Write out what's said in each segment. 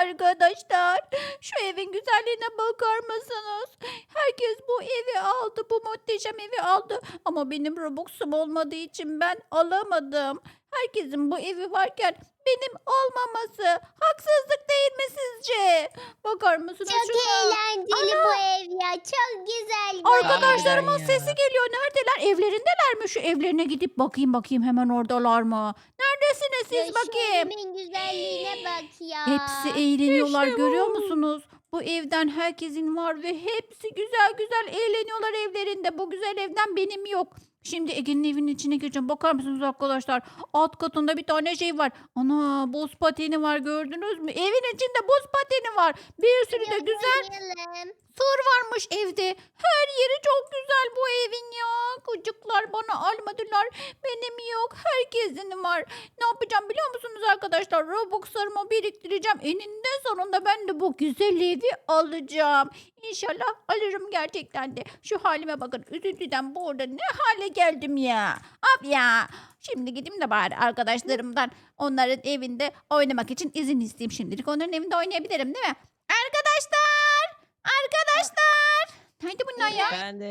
Arkadaşlar şu evin güzelliğine bakar mısınız? Herkes bu evi aldı. Bu muhteşem evi aldı. Ama benim Robux'um olmadığı için ben alamadım. Herkesin bu evi varken benim olmaması haksızlık değil mi sizce? Bakar mısınız Çok şuna? eğlenceli bu ev ya. Çok güzel bu. Arkadaşlarımın ya. sesi geliyor. Neredeler? Evlerindeler mi? Şu evlerine gidip bakayım bakayım hemen oradalar mı? Neredesiniz siz Ya şu bakayım? evimin güzelliğine bak ya. Hepsi eğleniyorlar İşte görüyor musunuz? Bu evden herkesin var ve hepsi güzel güzel eğleniyorlar evlerinde. Bu güzel evden benim yok. Şimdi Ege'nin evinin içine gireceğim. Bakar mısınız arkadaşlar? Alt katında bir tane şey var. Ana buz pateni var gördünüz mü? Evin içinde buz pateni var. Bir sürü de güzel Oynayalım. Sur varmış evde. Her yeri çok güzel bu evin ya. Çocuklar bana almadılar. Benim yok. Herkesin var. Ne yapacağım biliyor musunuz arkadaşlar? Robux'larımı biriktireceğim. Eninde sonunda ben de bu güzel evi alacağım. İnşallah alırım gerçekten de. Şu halime bakın. Üzüntüden burada ne hale geldim ya. Ab ya. Şimdi gideyim de bari arkadaşlarımdan onların evinde oynamak için izin isteyeyim şimdilik. Onların evinde oynayabilirim değil mi? Arkadaşlar! Ya? Ben de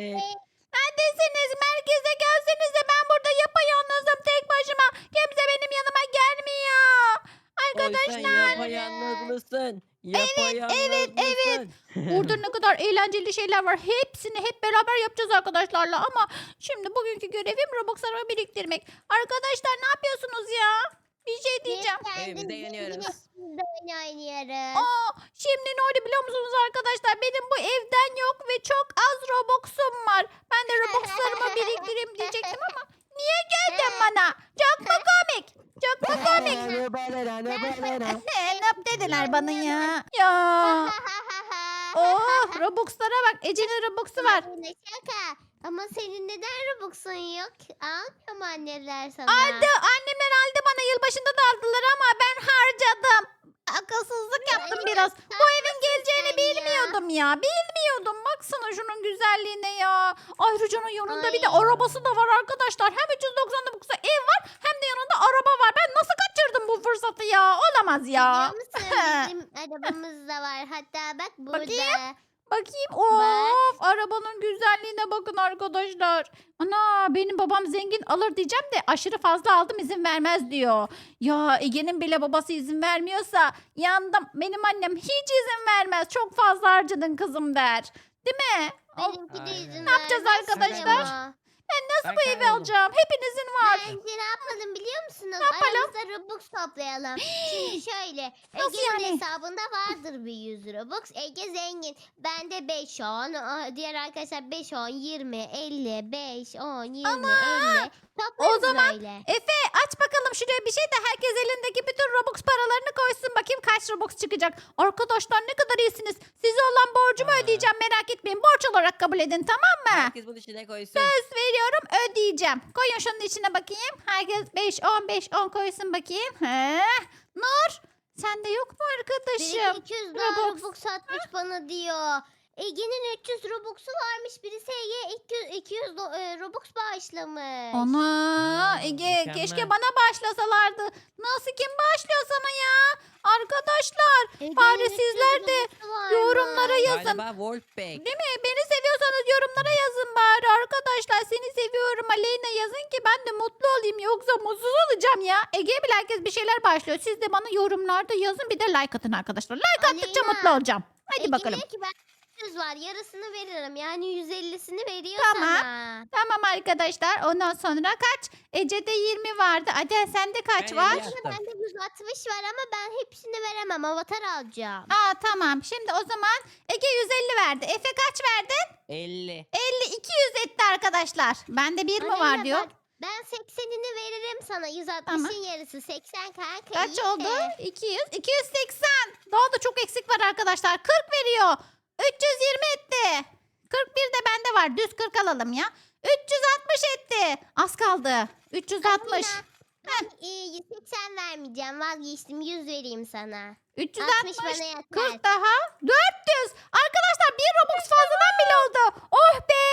Neredesiniz? Merkeze gelsenize. Ben burada yapayalnızım tek başıma. Kimse benim yanıma gelmiyor. Oy sen Arkadaşlar. yapayalnız mısın? Yapayalnız evet, evet. mısın? Burada ne kadar eğlenceli şeyler var. Hepsini hep beraber yapacağız arkadaşlarla. Ama şimdi bugünkü görevim Robux'larımı biriktirmek. Arkadaşlar ne yapıyorsunuz ya? Bir şey diyeceğim. Kendimiz yanıyoruz. Biz de oyun oynuyoruz. Aa, şimdi ne oldu biliyor musunuz arkadaşlar? Benim bu evden yok ve çok az Robux'um var. Ben de Robux'larımı biriktireyim diyecektim ama niye geldin bana? Çok mu komik? Çok mu komik? Ne dediler bana ya? Ya. Oh Robux'lara bak. Ece'nin Robux'u var. Şaka. Ama senin neden Robux'un yok? Almıyor mu anneler sana? Aldı. Annemler aldı bana. Yılbaşında da aldılar ama ben harcadım. Akılsızlık yaptım biraz. Bu evin geleceğini bilmiyordum ya. Bilmiyordum. Baksana şunun güzelliğine ya. Ayrıca yanında bir de Ay. arabası da var arkadaşlar. Hem 399'a ev var hem de yanında araba var. Ben nasıl kaçırdım bu fırsatı ya? Olamaz ya. Biliyor musun? Bizim arabamız da var. Hatta bak burada. Bakayım. Bakayım. Of arabanın güzelliğine bakın arkadaşlar. Ana benim babam zengin alır diyeceğim de aşırı fazla aldım izin vermez diyor. Ya Ege'nin bile babası izin vermiyorsa yandım. Benim annem hiç izin vermez. Çok fazla harcadın kızım der. Değil mi? Benimki de izin Ne yapacağız vermez arkadaşlar? ama. Nasıl Ben bu evi kayboldum. alacağım? Hepinizin var. Bence ne yapalım biliyor musunuz? yapalım? Aramızda Robux toplayalım. Şimdi şöyle. Nasıl Ege'nin yani? hesabında vardır bir 100 Robux. Ege zengin. Bende 5 10. aa, Diğer arkadaşlar 5 10 20 50 5 10 20 50. Toplarız O zaman böyle. Efe aç bakalım şuraya bir şey de herkes elindeki bütün Robux paralarını koysun. Bakayım kaç Robux çıkacak. Arkadaşlar ne kadar iyisiniz. Size olan borcumu Ha. ödeyeceğim merak etmeyin. Borç olarak kabul edin tamam mı? Herkes bunun içine koysun. Söz veriyorum ödeyeceğim. Koyun şunun içine bakayım. Herkes 5 10 5 10 koysun bakayım. He. Nur sende yok mu arkadaşım? 200 daha Robux. Robux atmış bana diyor. Ege'nin 300 Robux'u varmış. Birisi Ege'ye 200, 200 do- e, Robux bağışlamış. Ana Aa, Ege mükemmel. keşke bana bağışlasalardı. Nasıl kim bağışlıyor sana ya? Arkadaşlar Ege'nin bari 300 sizler de Robux'u varmış. yorumlara yazın. Galiba Wolfpack. Değil mi? Beni seviyorsanız yorumlara yazın bari arkadaşlar. Seni seviyorum Aleyna yazın ki ben de mutlu olayım. Yoksa mutsuz olacağım ya. Ege'ye bile herkes bir şeyler başlıyor. Siz de bana yorumlarda yazın bir de like atın arkadaşlar. Like attıkça Aleyna, mutlu olacağım. Hadi Ege bakalım. diyor ki ben 100 var yarısını veririm. Yani 150'sini veriyor Tamam. sana. Tamam arkadaşlar. Ondan sonra kaç? Ece'de 20 vardı. Adel sende kaç Ben var? elli Yaptım. bende 160 var ama ben hepsini veremem. Avatar alacağım. Aa tamam. Şimdi o zaman Ege 150 verdi. Efe kaç verdin? 50. 50 200 etti arkadaşlar. Bende 1 mi var diyor. bak, Ben 80'ini veririm sana. 160'ın Tamam. yarısı 80 kanka. Kaç iyi oldu? de. 200. 280. Daha da çok eksik var arkadaşlar. 40 veriyor. 320 etti. 41 de bende var. Düz 40 alalım ya. 360 etti. Az kaldı. 360. Aleyna, Ben e, 80 vermeyeceğim. Vazgeçtim. 100 vereyim sana. 60 360. bana yeter. 40 daha. 400. Arkadaşlar bir Robux fazladan bile oldu. Oh be.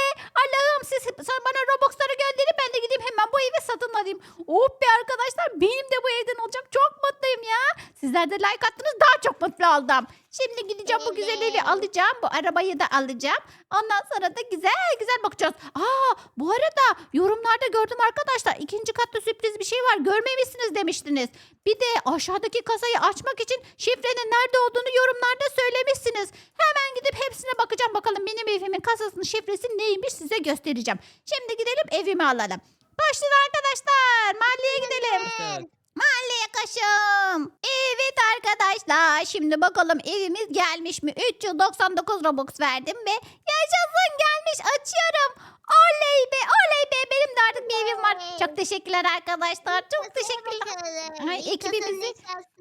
Allah'ım siz sen bana Robux'ları gönderin ben de gideyim hemen bu evi satın alayım. Oh be arkadaşlar benim de bu evden olacak. Çok mutluyum ya. Sizler de like attınız daha çok mutlu oldum. Şimdi gideceğim bu güzel evi Evet. alacağım. Bu arabayı da alacağım. Ondan sonra da güzel güzel bakacağız. Aa bu arada yorumlarda gördüm arkadaşlar. ikinci katta sürpriz bir şey var. Görmemişsiniz demiştiniz. Bir de aşağıdaki kasayı açmak için şifrenin nerede olduğunu yorumlarda söylemişsiniz. Hemen gidip hepsine bakacağım. Bakalım benim evimin kasasının şifresi neymiş size göstereceğim. Şimdi gidelim evimi alalım. Başlayın arkadaşlar. Mahalleye gidelim. Mahalleye kaşım. Evet arkadaşlar. Şimdi bakalım evimiz gelmiş mi? 3 yıl 99 Robux verdim ve yaşasın gelmiş. Açıyorum. Oley be oley be. Benim de artık bir evim var. Çok teşekkürler arkadaşlar. Çok teşekkürler. Ay, ekibimizi-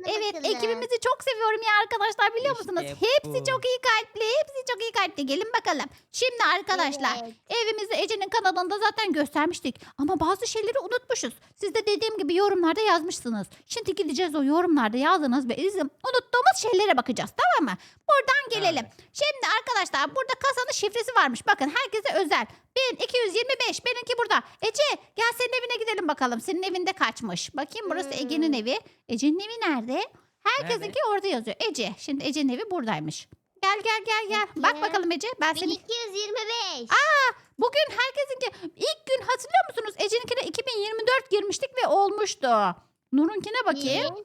Evet ekibimizi çok seviyorum ya arkadaşlar biliyor İşte musunuz? bu. Hepsi çok iyi kalpli. Hepsi çok iyi kalpli. Gelin bakalım. Şimdi arkadaşlar Evimizi Ece'nin kanalında zaten göstermiştik. Ama bazı şeyleri unutmuşuz. Siz de dediğim gibi yorumlarda yazmışsınız. Şimdi gideceğiz o yorumlarda yazdığınız ve bizim unuttuğumuz şeylere bakacağız tamam mı? Buradan gelelim. Şimdi arkadaşlar burada kasanın şifresi varmış. Bakın herkese özel. 1225 benimki burada. Ece gel senin evine gidelim bakalım. Senin evinde kaçmış. Bakayım burası Hmm. Ege'nin evi. Ece'nin evi nerede? Herkesinki orada yazıyor. Ece. Şimdi Ece'nin evi buradaymış. Gel gel gel gel. Bak Peki. bakalım Ece. Ben seni 1225. Bugün herkesinki ilk gün hatırlıyor musunuz? Ece'ninkine 2024 girmiştik ve olmuştu. Nur'unkine bakayım.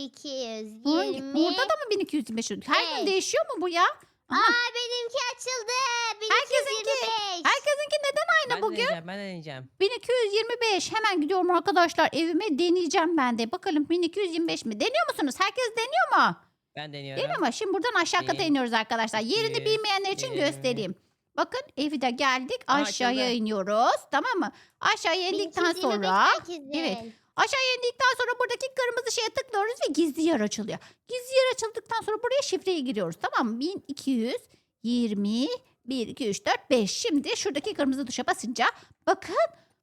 220. Nur'un, Nur'da da mı 1225? Her gün Evet. değişiyor mu bu ya? Aha, Aa benimki açıldı. Herkesinki- 1225. herkesinki neden aynı Ben bugün? deneyeceğim ben deneyeceğim. 1225. Hemen gidiyorum arkadaşlar evime deneyeceğim ben de. Bakalım 1225 mi? Deniyor musunuz? Herkes deniyor mu? Ben deniyorum. Değil mi? Şimdi buradan aşağı kata iniyoruz arkadaşlar. Yerini 200, bilmeyenler için yirmi. göstereyim. Bakın evi de geldik. Aa, Aşağıya iniyoruz. Tamam mı? Aşağıya indikten 1225 sonra herkesin. Evet. Aşağıya indikten sonra buradaki kırmızı şeye tıklıyoruz ve gizli yer açılıyor. Gizli yer açıldıktan sonra buraya şifreyi giriyoruz. Tamam mı? 1220 1, 2, 3, 4, 5. Şimdi şuradaki kırmızı tuşa basınca bakın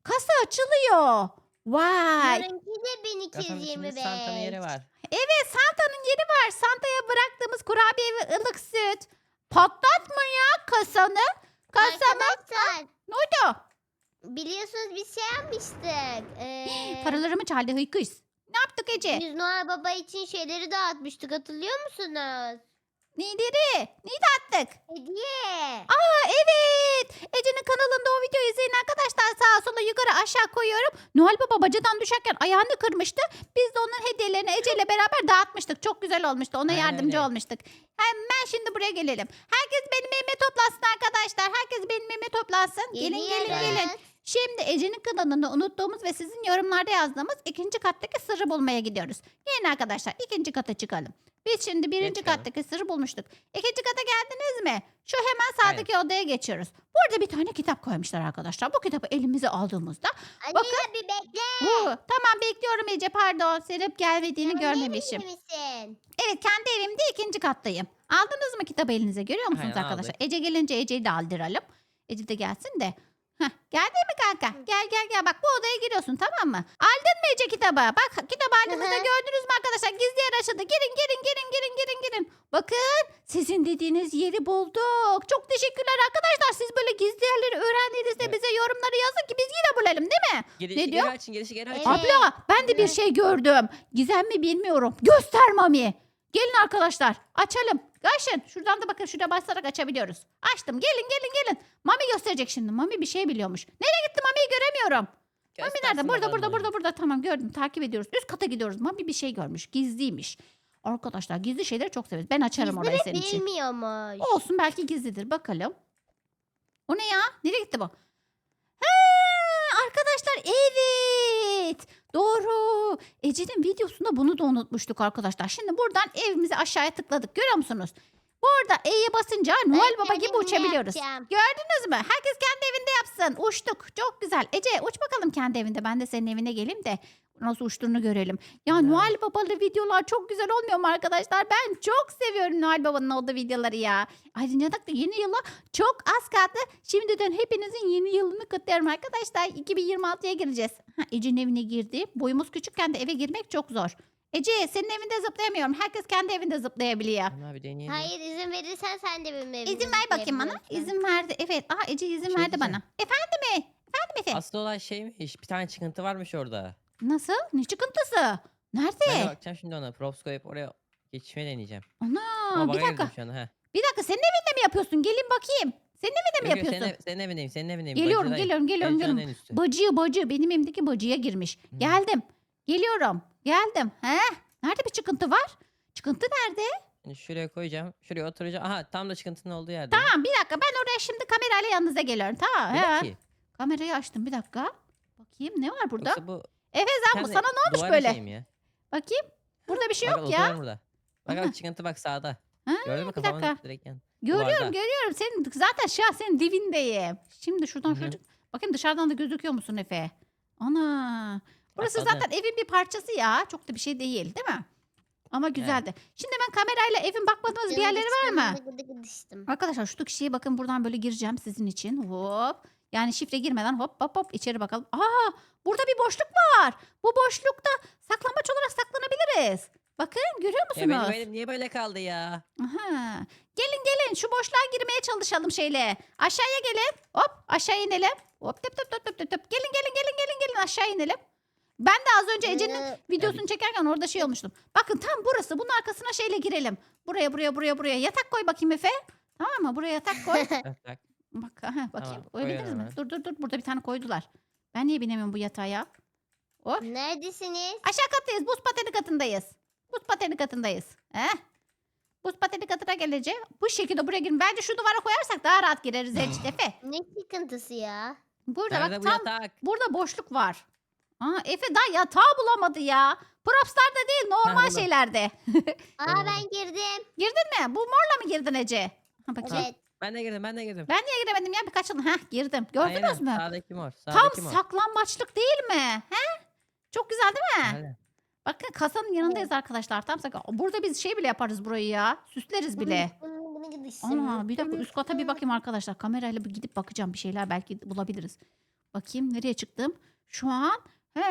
kasa açılıyor. Vay. Narınki de Kasanın içinde 1225. Santa'nın yeri var. Evet Santa'nın yeri var. Santa'ya bıraktığımız kurabiye ve ılık süt. Patlatma ya kasanı. Kasamı. Arkadaşlar Ne oldu? Biliyorsunuz biz şey yapmıştık. Ee, Paralarımı çaldı hıykız. Ne yaptık Ece? Biz Noel Baba için şeyleri dağıtmıştık hatırlıyor musunuz? Neleri? Neyi attık? Hediye. Aa evet. Ece'nin kanalında o videoyu izleyin arkadaşlar. Sağa sola yukarı aşağı koyuyorum. Noel Baba bacadan düşerken ayağını kırmıştı. Biz de onun hediyelerini Ece ile beraber dağıtmıştık. Çok güzel olmuştu. Ona Aynen yardımcı öyle. olmuştuk. Hemen şimdi buraya gelelim. Herkes benim evime toplansın arkadaşlar. Herkes benim evime toplansın. Gelin gelin Geliyoruz. gelin. Şimdi Ece'nin kanalında unuttuğumuz ve sizin yorumlarda yazdığımız ikinci kattaki sırrı bulmaya gidiyoruz. Gelin arkadaşlar ikinci kata çıkalım. Biz şimdi birinci çıkalım. kattaki sırrı bulmuştuk. İkinci kata geldiniz mi? Şu hemen sağdaki odaya geçiyoruz. Burada bir tane kitap koymuşlar arkadaşlar. Bu kitabı elimize aldığımızda Alina bir bekle. Uu, tamam bekliyorum Ece pardon. Serap gelmediğini Sen emin görmemişim. misin? Evet kendi evimde ikinci kattayım. Aldınız mı kitabı elinize görüyor musunuz Aynen, arkadaşlar? aldık. Ece gelince Ece'yi de aldıralım. Ece de gelsin de. Heh, geldi mi kanka? Gel gel gel bak bu odaya giriyorsun tamam mı? Aldın mı Ece kitabı? Bak Hı hı. gördünüz mü arkadaşlar? Gizli yer açıldı. Girin girin girin girin girin girin. Bakın sizin dediğiniz yeri bulduk. Çok teşekkürler arkadaşlar. Siz böyle gizli yerleri öğrendiğinizde Evet. bize yorumları yazın ki biz yine bulalım değil mi? Girişi Ne geri diyor? açın girişi geri açın. Evet. Abla ben de bir şey gördüm. Gizem mi bilmiyorum. Göster Mami. Gelin arkadaşlar açalım. Açın. Şuradan da bakın şuraya basarak açabiliyoruz. Açtım. Gelin gelin gelin. Mami gösterecek şimdi. Mami bir şey biliyormuş. Nereye gitti Mami'yi göremiyorum. Mami Göstersin nerede? Burada burada burada burada. Tamam gördüm. Takip ediyoruz. Üst kata gidiyoruz. Mami bir şey görmüş. Gizliymiş. Arkadaşlar gizli şeyleri çok severiz. Ben açarım orayı Bizleri senin için. bilmiyormuş. Olsun belki gizlidir. Bakalım. O ne ya? Nereye gitti bu? Ha, arkadaşlar evet. Doğru. Ece'nin videosunda bunu da unutmuştuk arkadaşlar. Şimdi buradan evimizi aşağıya tıkladık. Görüyor musunuz? Burada E'ye basınca Noel Baba gibi uçabiliyoruz. yapacağım. Gördünüz mü? Herkes kendi evinde yapsın. Uçtuk. Çok güzel. Ece uç bakalım kendi evinde. Ben de senin evine geleyim de nasıl uçtuğunu görelim. Ya Güzel. Noel Babalı videolar çok güzel olmuyor mu arkadaşlar? Ben çok seviyorum Noel Baba'nın olduğu videoları ya. Ayrıca da yeni yıla çok az kaldı. Şimdiden hepinizin yeni yılını kutluyorum arkadaşlar. 2026'ya gireceğiz. Ha, Ece'nin evine girdi. Boyumuz küçükken de eve girmek çok zor. Ece senin evinde zıplayamıyorum. Herkes kendi evinde zıplayabiliyor. Tamam abi deneyelim. Hayır izin verirsen sen de benim evimde İzin ver bakayım bana. İzin verdi. Evet. Aa Ece izin Şey verdi diyeceğim. bana. Efendim mi? Efendim Efe. Asıl olay şeymiş. Bir tane çıkıntı varmış orada. Nasıl? Ne çıkıntısı? Ben de Nerede? bakacağım şimdi ona. Props koyup oraya geçmeyi deneyeceğim. Ana Ama bir bug'a dakika. girdim şu an. Heh. Bir dakika senin evinde mi yapıyorsun? Gelin bakayım. Senin evinde mi Yok, yok, yapıyorsun? Senin, ev- senin evindeyim. Senin evindeyim. Geliyorum, bacıdayım. geliyorum, geliyorum, Pencerenin geliyorum. en üstü. Bacı bacı benim evimdeki bacıya girmiş. Hı. Geldim. Geliyorum. Geldim. He? Nerede bir çıkıntı var? Çıkıntı nerede? Şimdi şuraya koyacağım. Şuraya oturacağım. Aha tam da çıkıntının olduğu yerde. Tamam bir dakika ben oraya şimdi kamerayla yanınıza geliyorum. Tamam. Yok He. ki. Kamerayı açtım bir dakika. Bakayım ne var burada? Yoksa bu Efe Zan bu kendi sana ne olmuş böyle? ya. Bakayım. Burada bir şey yok ya. Burada. Bak Aha. bak çıkıntı bak sağda. Ha, Gördün mü kafamın dakika. direkt yan. Görüyorum Duvarda. görüyorum. Senin zaten senin dibindeyim. Şimdi şuradan şuraya bakayım dışarıdan da gözüküyor musun Efe? Ana. Burası Atladı. zaten evin bir parçası ya. Çok da bir şey değil, değil mi? Ama güzeldi. Şimdi ben kamerayla evin bakmadığımız bir yerleri var mı? Arkadaşlar şu kişiye bakın buradan böyle gireceğim sizin için. Hop. Yani şifre girmeden hop hop hop içeri bakalım. Aa burada bir boşluk var. Bu boşlukta saklambaç olarak saklanabiliriz. Bakın görüyor Ya musunuz? benim elim niye böyle kaldı ya? Aha. Gelin gelin şu boşluğa girmeye çalışalım şeyle. Aşağıya gelin. Hop aşağı inelim. Hop tıp tıp tıp tıp tıp tıp. Gelin gelin gelin gelin gelin aşağı inelim. Ben de az önce Ece'nin Ee, videosunu çekerken orada şey olmuştum. Bakın tam burası. Bunun arkasına şeyle girelim. Buraya buraya buraya buraya. Yatak koy bakayım Efe. Tamam mı? Buraya yatak koy. Bak aha, bakayım. Tamam, koyuyorum mi? hemen. Dur dur dur. Burada bir tane koydular. Ben niye binemiyorum bu yatağa ya? Hop. Neredesiniz? Aşağı kattayız. Buz pateni katındayız. Buz pateni katındayız. Heh. Buz pateni katına gelince bu şekilde buraya girin. Bence şu duvara koyarsak daha rahat gireriz Efe. Ne sıkıntısı ya? Burada Nerede bak bu tam yatak? burada boşluk var. Aa, Efe daha yatağı bulamadı ya. Props'larda değil normal buldum. şeylerde. Aa Tamam. ben girdim. Girdin mi? Bu morla mı girdin Ece? Ha, bakayım. Evet. Ben de girdim ben de girdim. Ben niye giremedim ya birkaç yıl? Heh girdim. Gördünüz Aynen, mü? Sağdaki mor. Tam Sağdaki mor. saklambaçlık değil mi? He? Çok güzel değil mi? Aynen. Bakın kasanın yanındayız arkadaşlar. Tam saklan. Burada biz şey bile yaparız burayı ya. Süsleriz bile. Ana bir dakika üst kata bir bakayım arkadaşlar. Kamerayla bir gidip bakacağım bir şeyler belki bulabiliriz. Bakayım nereye çıktım? Şu an he,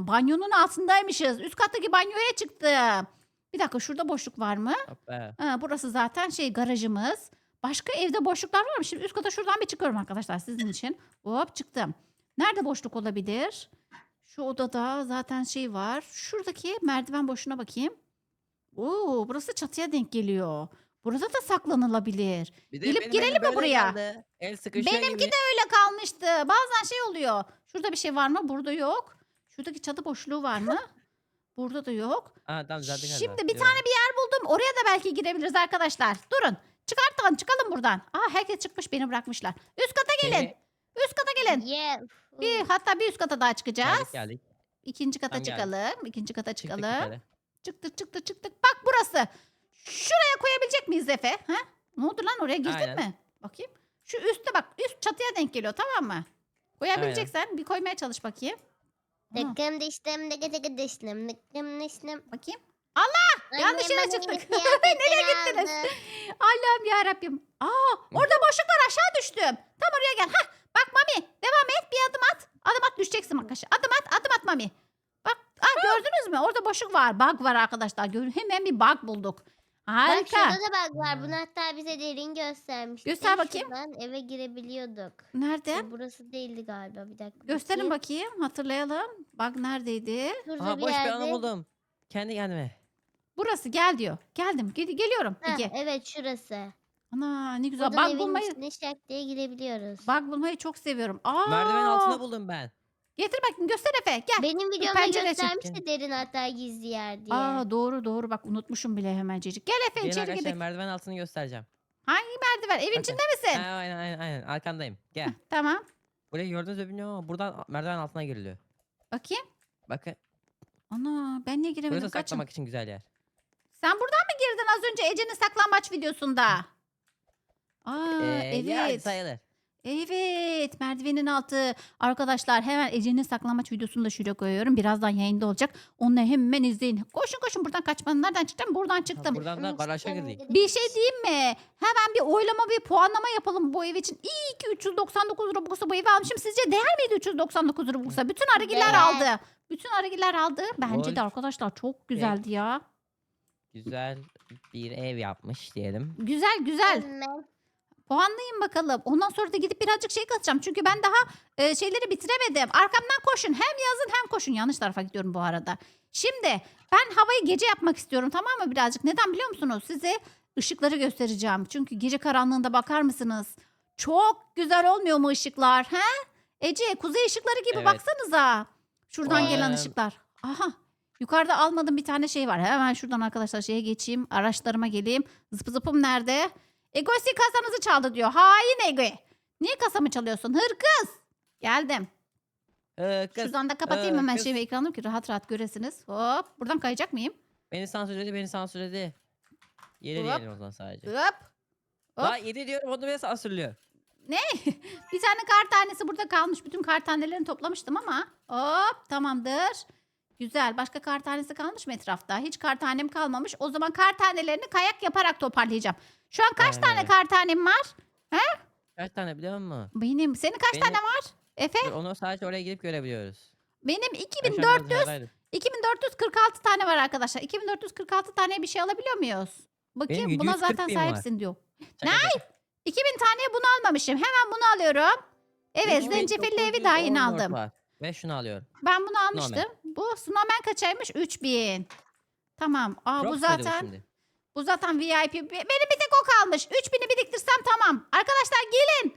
banyonun altındaymışız. Üst kattaki banyoya çıktım. Bir dakika şurada boşluk var mı? Hoppa. Ha, burası zaten şey garajımız. Başka evde boşluklar var mı? Şimdi üst kata şuradan bir çıkıyorum arkadaşlar sizin için. Hop çıktım. Nerede boşluk olabilir? Şu odada zaten şey var. Şuradaki merdiven boşuna bakayım. Oo, burası çatıya denk geliyor. Burada da saklanılabilir. Bir de Gelip benim girelim elim mi böyle buraya? kaldı. El sıkışıyor Benimki gibi. de öyle kalmıştı. Bazen şey oluyor. Şurada bir şey var mı? Burada yok. Şuradaki çatı boşluğu var mı? Burada da yok. Aa tamam zaten. Şimdi bir tane bir yer buldum. Oraya da belki girebiliriz arkadaşlar. Durun. Çıkartalım çıkalım buradan. Aa herkes çıkmış beni bırakmışlar. Üst kata gelin. Seni- Üst kata gelin. Yeah. Bir, hatta bir üst kata daha çıkacağız. Geldik geldik. İkinci kata Tam geldik. çıkalım. İkinci kata Çıktık çıkalım. yukarı. Çıktık çıktık çıktık. Bak burası. Şuraya koyabilecek miyiz Efe? Ha? Ne oldu lan oraya girdin Aynen. mi? Bakayım. Şu üstte bak. Üst çatıya denk geliyor tamam mı? Koyabileceksen bir koymaya çalış bakayım. Aa, Dıkkım diştim dıkı dıkı diştim dıkkım diştim. bakayım. Yanlış yere çıktık. Nereye gittiniz? Allah'ım ya Rabbim. Aa, orada boşluk var aşağı düştüm. Tam oraya gel. Hah, bak Mami devam et bir adım at. Adım at düşeceksin bak aşağı. Adım at adım at Mami. Bak aa, gördünüz mü? Orada boşluk var. Bug var arkadaşlar. Gör- Hemen bir bug bulduk. Bak Harika. şurada da bug var. Bunu hatta bize derin göstermişti. Göster bakayım. Şuradan eve girebiliyorduk. Nerede? E, burası değildi galiba bir dakika. Gösterin bakayım. bakayım. Hatırlayalım. Bug neredeydi? Şurada Aha bir boş bir yerde. alanı buldum. Kendi kendime. Burası gel diyor. Geldim. Gel- geliyorum. Heh, Ege. evet şurası. Ana ne güzel. Buradan Bug evin bulmayı, içine şak diye girebiliyoruz. bug bulmayı çok seviyorum. Aa, Merdivenin altında buldum ben. Getir bakayım göster Efe. Gel. Benim videomda pencere göstermişti derin hatta gizli yer diye. Aa doğru doğru bak unutmuşum bile hemencecik. Gel Efe Gelin içeri arkadaşlar gidelim. merdiven altını göstereceğim. Hangi merdiven? Evin Bakın. içinde misin? Ha, aynen aynen aynen arkandayım. Gel. Tamam. Burayı gördünüz mü bilmiyorum ama buradan merdiven altına giriliyor. Bakayım. Bakın. Ana ben niye giremedim? Burası Kaçın. saklamak için güzel yer. Sen buradan mı girdin az önce Ece'nin saklambaç videosunda? Aa Ee, evet. sayılır. Evet merdivenin altı. Arkadaşlar hemen Ece'nin saklanmaç videosunu da şuraya koyuyorum. Birazdan yayında olacak. Onu hemen izleyin. Koşun koşun buradan kaçmanın. Nereden çıktım? Buradan çıktım. buradan da garaja girdik. Bir şey diyeyim mi? Hemen bir oylama bir puanlama yapalım bu ev için. İyi ki 399 Robux'a bu evi almışım. Sizce değer miydi 399 Robux'a? Bütün arıgiller Değer. aldı. Bütün arıgiller aldı. Bence de arkadaşlar çok güzeldi ya. Güzel bir ev yapmış diyelim. Güzel güzel. Puanlayın bakalım. Ondan sonra da gidip birazcık şey katacağım. Çünkü ben daha e, şeyleri bitiremedim. Arkamdan koşun. Hem yazın hem koşun. Yanlış tarafa gidiyorum bu arada. Şimdi ben havayı gece yapmak istiyorum tamam mı birazcık? Neden biliyor musunuz? Size ışıkları göstereceğim. Çünkü gece karanlığında bakar mısınız? Çok güzel olmuyor mu ışıklar? He? Ece kuzey ışıkları gibi Evet. baksanıza. Şuradan Vay. gelen ışıklar. Aha. Yukarıda almadığım bir tane şey var. Hemen şuradan arkadaşlar şeye geçeyim. Araçlarıma geleyim. Zıpı zıpım nerede? Egosi kasanızı çaldı diyor. Hain Ego. Niye kasamı çalıyorsun? Hırkız. Geldim. Ee, kız Şuradan da kapatayım ee, hemen kız. şey ve ekranımı ki rahat rahat göresiniz. Hop. Buradan kayacak mıyım? beni sansürledi beni sansürledi. Yedi Hop. diyelim o zaman sadece. Hop. Hop. Daha yedi diyorum onu beni sansürlüyor. Bir tane kar tanesi burada kalmış. Bütün kar tanelerini toplamıştım ama. Hop tamamdır. Güzel. Başka kar tanesi kalmış mı etrafta? Hiç kar tanem kalmamış. O zaman kar tanelerini kayak yaparak toparlayacağım. Şu an kaç Aynen tane öyle. kar tanem var? Kaç tane biliyor musun? Benim. Senin kaç Benim- tane var? Efe? Dur, Onu sadece oraya gidip görebiliyoruz. Benim Ben şu an 2400 biraz dışarıdaydım. 2446 tane var arkadaşlar. 2446 tane bir şey alabiliyor muyuz? Bakayım Benim buna 740 zaten bin var. sahipsin diyor. Şaka şaka. 2000 taneye bunu almamışım. Hemen bunu alıyorum. Evet bin zencefilli evi daha yeni aldım. var. Ve şunu alıyorum. Ben bunu Snowman. almıştım. Bu snowman kaçaymış? 3000. Tamam. Aa bu zaten şimdi? bu zaten VIP. Be- Benim bir tek o kalmış. 3000'i biriktirsem tamam. Arkadaşlar gelin.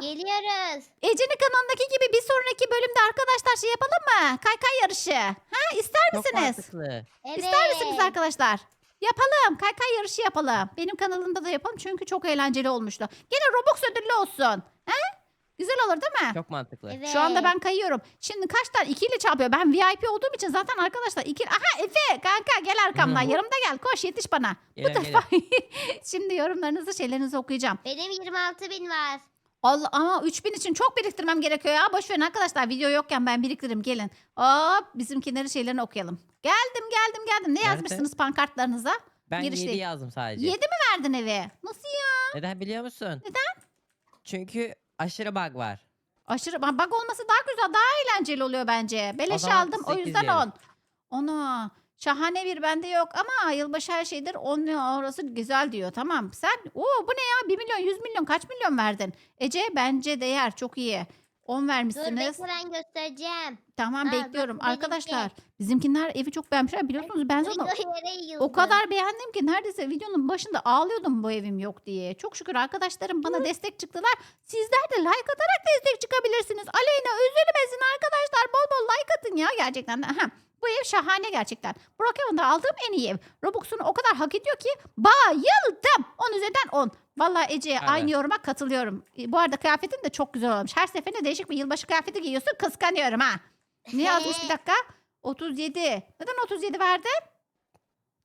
Geliyoruz. Ece'nin kanalındaki gibi bir sonraki bölümde arkadaşlar şey yapalım mı? Kaykay yarışı. Ha ister Çok misiniz? mantıklı. Evet. İster misiniz arkadaşlar? Yapalım. Kaykay yarışı yapalım. Benim kanalımda da yapalım çünkü çok eğlenceli olmuştu. Gene Robux ödüllü olsun. He? Güzel olur değil mi? Çok mantıklı. Evet. Şu anda ben kayıyorum. Şimdi kaç tane? İkiyle çarpıyor. Ben VIP olduğum için zaten arkadaşlar iki... Aha Efe kanka gel arkamdan. Hı. Yanımda gel. Koş yetiş bana. Bu Geliyorum, tarafa. Şimdi yorumlarınızı şeylerinizi okuyacağım. Benim 26 bin var. Allah ama 3000 için çok biriktirmem gerekiyor ya. Boş verin arkadaşlar. Video yokken ben biriktiririm. Gelin. Hop bizimkileri şeylerini okuyalım. Geldim geldim geldim. Ne Nerede? yazmışsınız pankartlarınıza? Ben Girişte- 7 yazdım sadece. 7 mi verdin eve? Nasıl ya? Neden biliyor musun? Neden? Çünkü aşırı bug var. Aşırı ba- bug olması daha güzel, daha eğlenceli oluyor bence. Beleşe zaman aldım o sekiz yüzden diyelim. 10. Onu şahane bir bende yok ama yılbaşı her şeydir 10 orası güzel diyor. Tamam sen oo bu ne ya 1 milyon 100 milyon kaç milyon verdin? Ece bence değer çok iyi. 10 Dur vermişsiniz. bekle ben göstereceğim. Tamam Aa, bekliyorum. bak, benimki. Arkadaşlar bizimkiler evi çok beğenmişler. Biliyorsunuz ben zaten yere yıldı. o kadar beğendim ki neredeyse videonun başında ağlıyordum bu evim yok diye. Çok şükür arkadaşlarım bana destek çıktılar. Sizler de like atarak destek çıkabilirsiniz. Aleyna üzülmesin arkadaşlar. Bol bol like atın ya gerçekten. Aha, bu ev şahane gerçekten. Brookhaven'da aldığım en iyi ev. Robux'unu o kadar hak ediyor ki bayıldım. 10 üzerinden 10. Vallahi Ece Evet. aynı yoruma katılıyorum. E, Bu arada kıyafetin de çok güzel olmuş. Her seferinde değişik bir yılbaşı kıyafeti giyiyorsun. Kıskanıyorum ha. Ne yazmış bir dakika? 37. Neden 37 verdin?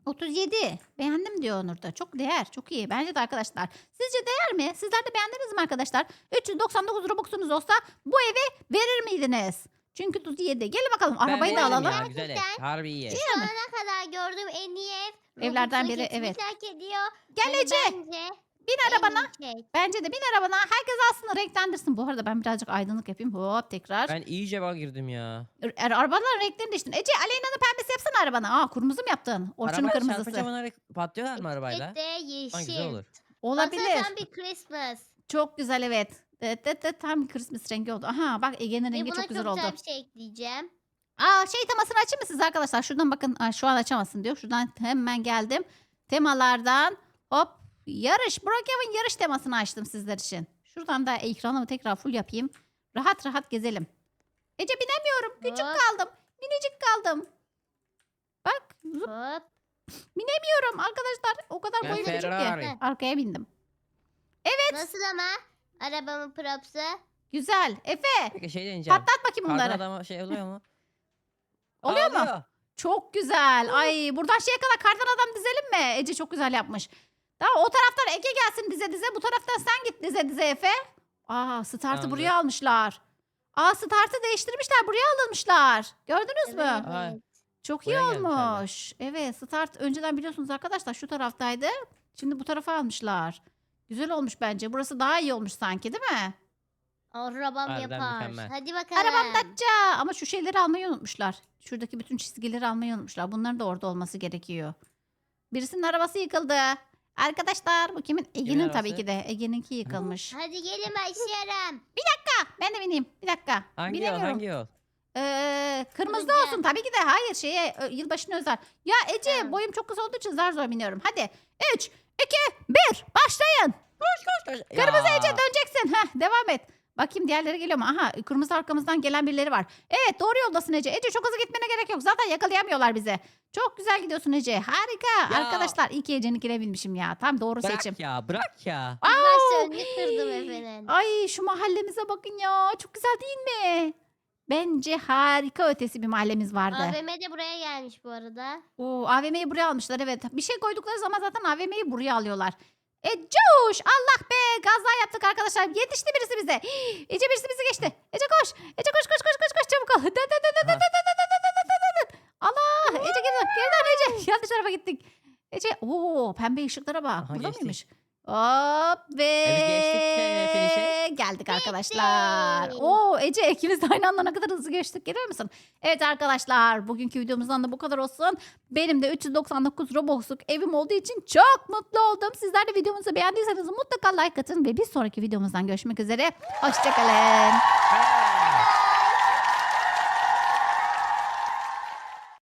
37. Beğendim diyor Onur da. Çok değer. Çok iyi. Bence de arkadaşlar. Sizce değer mi? Sizler de beğendiniz mi arkadaşlar? 399 Robux'unuz olsa bu evi verir miydiniz? Çünkü 37. Gelin bakalım. Ben Arabayı da alalım. Ya, güzel ev. Gerçekten. Harbi iyi. Şu ana kadar gördüğüm en iyi ev. Evlerden biri, evet. hak ediyor. Gel Hani Ece. Bence Bin en arabana. iyi şey. Bence de bin arabana. Herkes alsın renklendirsin. Bu arada ben birazcık aydınlık yapayım. Hop tekrar. Ben iyice bug girdim ya. Er, arabaların renklerini değiştirin. Ece Aleyna'nın pembesi yapsana arabana. Aa kırmızı mı yaptın? Orçun'un Arabayla kırmızısı. çarpınca bunlar patlıyorlar mı arabayla? Bir de Lan güzel yeşil. olur. Olabilir. Baksana tam bir Christmas. Çok güzel evet. Evet, evet, evet, tam Christmas rengi oldu. Aha bak Ege'nin rengi buna çok güzel oldu. bir şey ekleyeceğim. Aa şey temasını açayım mı siz arkadaşlar? Şuradan bakın. Aa, şu an açamazsın diyor. Şuradan hemen geldim. Temalardan hop yarış. Brookhaven yarış temasını açtım sizler için. Şuradan da ekranımı tekrar full yapayım. Rahat rahat gezelim. Ece binemiyorum. Küçük Hop. kaldım. Minicik kaldım. Bak zıp Hop. binemiyorum arkadaşlar. O kadar Ben boyum küçük ki. Ferrari. Arkaya bindim. Nasıl ama? Arabamın propsu. Güzel. Efe Peki şey deneyeceğim. patlat bakayım Kardan bunları. adama şey oluyor mu? Oluyor mu? Çok güzel. Ay buradan şeye kadar kardan adam dizelim mi? Ece çok güzel yapmış. Tamam o taraftan Ege gelsin dize dize. Bu taraftan sen git dize dize Efe. Aa startı Tamamdır. buraya almışlar. Aa startı değiştirmişler. Buraya alınmışlar. Gördünüz mü? Ay. Evet. Çok iyi Buraya gelmişler. olmuş. Evet start önceden biliyorsunuz arkadaşlar şu taraftaydı. Şimdi bu tarafa almışlar. Güzel olmuş bence. Burası daha iyi olmuş sanki değil mi? Arabam Harbiden yapar. mükemmel. Hadi bakalım. Arabam Datça. Ama şu şeyleri almayı unutmuşlar. Şuradaki bütün çizgileri almayı unutmuşlar. Bunların da orada olması gerekiyor. Birisinin arabası yıkıldı. Arkadaşlar bu kimin? Ege'nin tabii arabası? ki de. Ege'ninki yıkılmış. Hadi gelin başlayalım. Ha, ben de bineyim. Bir dakika. Hangi yol hangi yol? Ee, kırmızı Kırmızı. olsun tabii ki de. Hayır şeye ö, yılbaşına özel. Ya Ece Tamam. boyum çok kısa olduğu için zar zor biniyorum. Hadi 3, 2, 1 başlayın. Kırmızı Ece döneceksin. Heh, devam et. Bakayım diğerleri geliyor mu? Aha kırmızı arkamızdan gelen birileri var. Evet doğru yoldasın Ece. Ece çok hızlı gitmene gerek yok. Zaten yakalayamıyorlar bizi. Çok güzel gidiyorsun Ece. Harika. Ya. Arkadaşlar iyi ki Ece'ninkine binmişim ya. Tam doğru Bırak seçim. ya bırak ya. Au! başta önünü kırdım efendim. Ay şu mahallemize bakın ya. Çok güzel değil mi? Bence harika ötesi bir mahallemiz vardı. AVM de buraya gelmiş bu arada. Oo, AVM'yi buraya almışlar evet. Bir şey koydukları zaman zaten AVM'yi buraya alıyorlar. E coş Allah be gazla yaptık arkadaşlar. Yetişti birisi bize. Hii, Ece birisi bizi geçti. Ece koş. Ece koş koş koş koş koş çabuk ol. Dön dön dön dön dön dön dön dön dön dön dön dön dön. Allah Ece geri dön. Geri dön Ece. Yanlış tarafa gittik. Ece ooo pembe ışıklara bak. Aha, Burada geçtik. mıymış? Hop ve biz geçtik, e, finish'e. geldik arkadaşlar. Bitti. Oo Ece ikimiz de aynı anda ne kadar hızlı geçtik görüyor musun? Evet arkadaşlar bugünkü videomuzdan da bu kadar olsun. Benim de 399 Robux'luk evim olduğu için çok mutlu oldum. Sizler de videomuzu beğendiyseniz mutlaka like atın ve bir sonraki videomuzdan görüşmek üzere. Hoşçakalın.